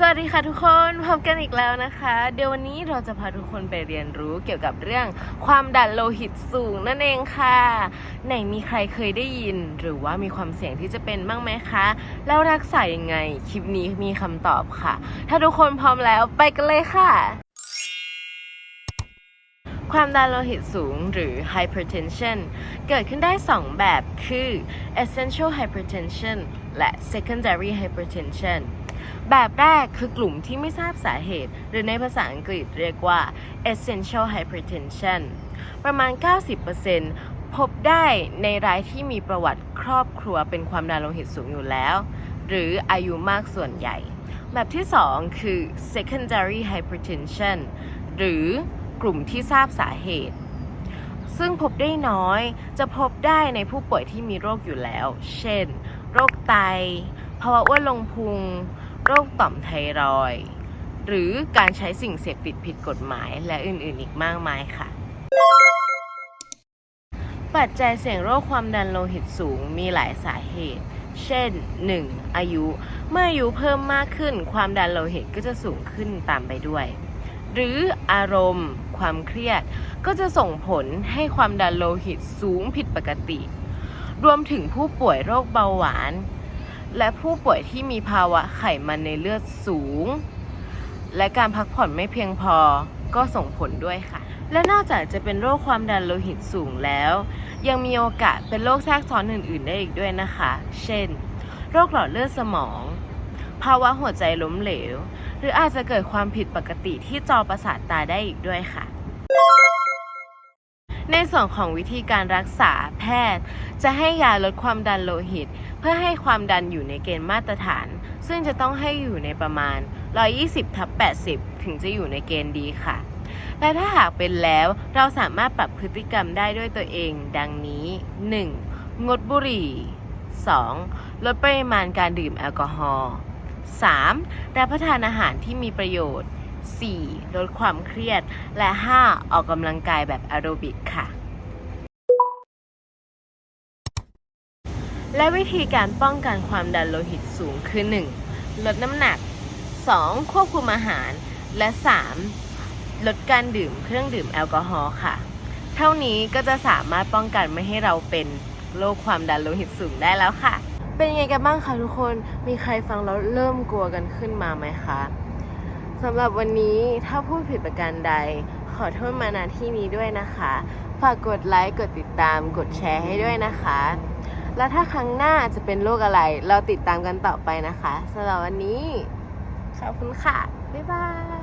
สวัสดีค่ะทุกคนพบกันอีกแล้วนะคะ เดี๋ยววันนี้เราจะพาทุกคนไปเรียนรู้เกี่ยวกับเรื่องความดันโลหิตสูงนั่นเองค่ะ ไหนมีใครเคยได้ยิน หรือว่ามีความเสี่ยงที่จะเป็นบ้างไหมคะแล้วรักษายังไง คลิปนี้มีคำตอบค่ะ ถ้าทุกคนพร้อมแล้วไปกันเลยค่ะความดันโลหิตสูงหรือ hypertension เกิดขึ้นได้ 2 แบบคือ essential hypertension และ secondary hypertension แบบแรกคือกลุ่มที่ไม่ทราบสาเหตุ หรือในภาษาอังกฤษเรียกว่า essential hypertension ประมาณ 90%พบได้ในรายที่มีประวัติครอบครัวเป็นความดันโลหิตสูงอยู่แล้ว หรืออายุมากส่วนใหญ่ แบบที่ 2 คือ secondary hypertension หรือกลุ่มที่ทราบสาเหตุ ซึ่งพบได้น้อยจะพบได้ในผู้ป่วยที่มีโรคอยู่แล้ว เช่น โรคไตภาวะอ้วนลงพุง โรคต่อมไทรอยหรือการใช้สิ่งเสพติดผิดกฎหมายและอื่นๆอีกมากมายค่ะ ปัจจัยเสี่ยงโรคความดันโลหิตสูงมีหลายสาเหตุ เช่น 1. อายุ เมื่ออายุเพิ่มมากขึ้น ความดันโลหิตก็จะสูงขึ้นตามไปด้วย หรืออารมณ์ ความเครียด ก็จะส่งผลให้ความดันโลหิตสูงผิดปกติ รวมถึงผู้ป่วยโรคเบาหวาน และผู้ป่วยที่มีภาวะไขมันในเลือดสูง และการพักผ่อนไม่เพียงพอก็ส่งผลด้วยค่ะ และนอกจากจะเป็นโรคความดันโลหิตสูงแล้ว ยังมีโอกาสเป็นโรคแทรกซ้อนอื่น ๆ ได้อีกด้วยนะคะ เช่น โรคหลอดเลือดสมอง ภาวะหัวใจล้มเหลว หรืออาจจะเกิดความผิดปกติที่จอประสาทตาได้อีกด้วยค่ะ ในส่วนของวิธีการรักษาแพทย์ จะให้ยาลดความดันโลหิต เพื่อให้ความดันอยู่ในเกณฑ์มาตรฐาน ซึ่งจะต้องให้อยู่ในประมาณ 120ทับ80 ถึงจะอยู่ในเกณฑ์ดีค่ะ และถ้าหากเป็นแล้วเราสามารถปรับพฤติกรรมได้ด้วยตัวเอง ดังนี้ 1. งดบุหรี่ 2. ลดปริมาณการดื่มแอลกอฮอล์ 3. รับประทานอาหารที่มีประโยชน์ 4. ลดความเครียด และ 5. ออกกำลังกายแบบแอโรบิกค่ะ และวิธีการป้องกันความดันโลหิตสูงคือ 1. ลดน้ำหนัก 2. ควบคุมอาหาร และ 3. ลดการดื่มเครื่องดื่มแอลกอฮอล์ค่ะ เท่านี้ก็จะสามารถป้องกันไม่ให้เราเป็นโรคความดันโลหิตสูงได้แล้วค่ะ เป็นยังไงกันบ้างคะทุกคน มีใครฟังแล้วเริ่มกลัวกันขึ้นมาไหมคะ สำหรับวันนี้ถ้าพูดผิดประการใด ขอโทษมาณที่นี้ด้วยนะคะ ฝากกดไลค์ กดติดตาม กดแชร์ให้ด้วยนะคะ แล้วถ้าครั้งหน้าจะเป็นโรคอะไร เราติดตามกันต่อไปนะคะสำหรับวันนี้ ขอบคุณค่ะ บ๊ายบาย